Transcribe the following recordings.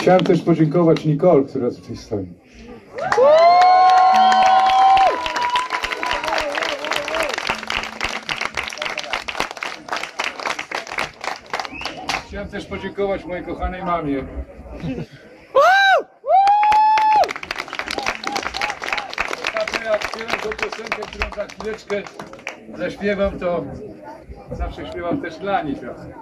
Chciałem też podziękować Nicole, która tutaj stoi. Chciałem też podziękować mojej kochanej mamie. Zawsze jak śpiewam tą piosenkę, którą za chwileczkę zaśpiewam, to zawsze śpiewam też dla niej trochę.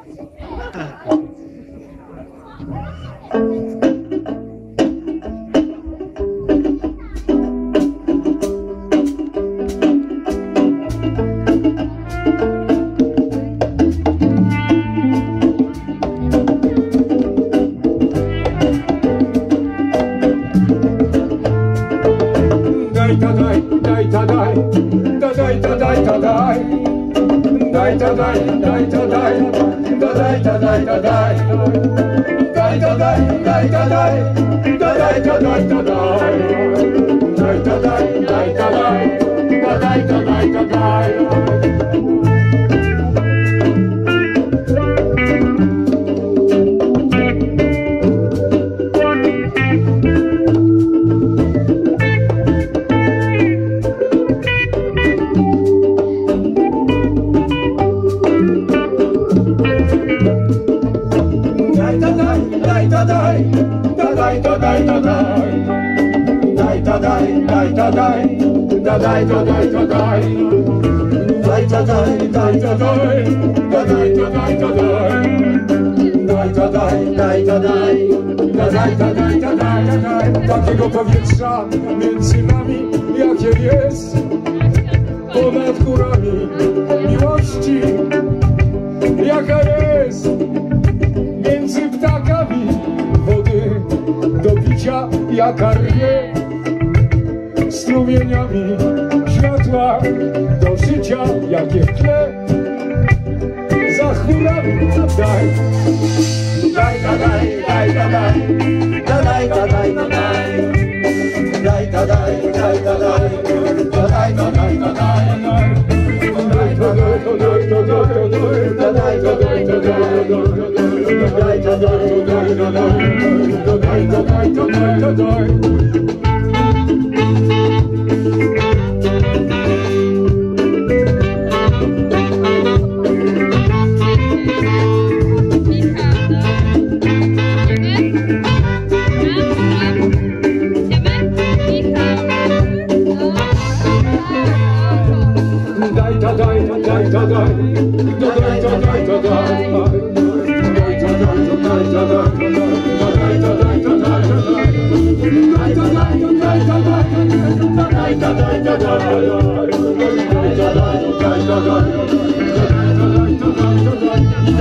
Daj ta daj, daj ta daj, da daj ta daj ta daj. Daj ta daj, daj ta daj, da daj ta daj ta daj. Daj ta daj, daj ta daj, da daj ta daj ta daj. Daj ta daj, daj ta daj, da daj ta daj ta daj, daj daj, da daj daj daj. Daj daj, daj daj, da daj daj daj. Daj daj, daj daj, da daj daj daj daj. Takiego powietrza między nami, jakie jest ponad górami miłości, jaka jest między ptakami wody do picia jaka rwie strumieniami światła do życia jakie w tle za chmurami daj daj da daj daj da daj da daj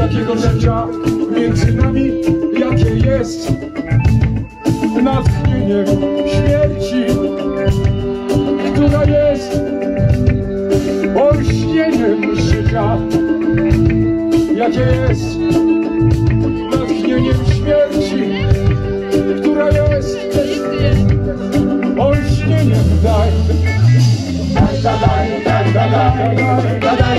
takiego życia między nami, jakie jest? Natchnieniem śmierci, która jest? Olśnieniem życia, jakie jest